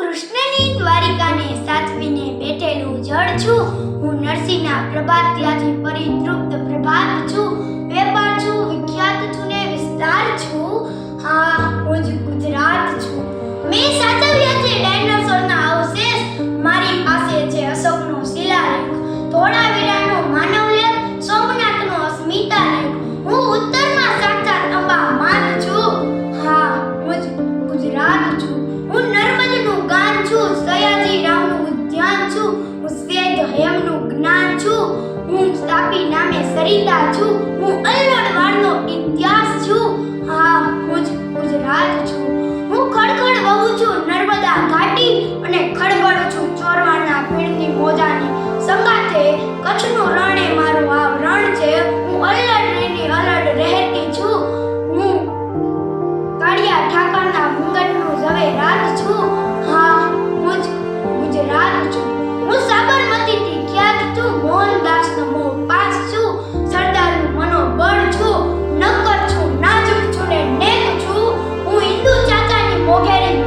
કૃષ્ણની દ્વારિકાને સાચવીને બેઠેલું જળ છું. હું નરસિંહના પ્રભાત ત્યાંથી પરિતૃપ્ત પ્રભાત છું. છું, હું સ્વેદ હયમનું જ્ઞાન છું, હું તાપી નામે સરિતા છું, હું અલ્લડવાડનો ઇતિહાસ છું. હા, હું જ ગુજરાત છું. હું ખડખડ વહું છું, નર્મદા ઘાટી અને ખડબડ છું ચોરવાડના ભીડની મોજાની સંગાથે કચ્છનું રણ એ મારું આ રણ છે. get it.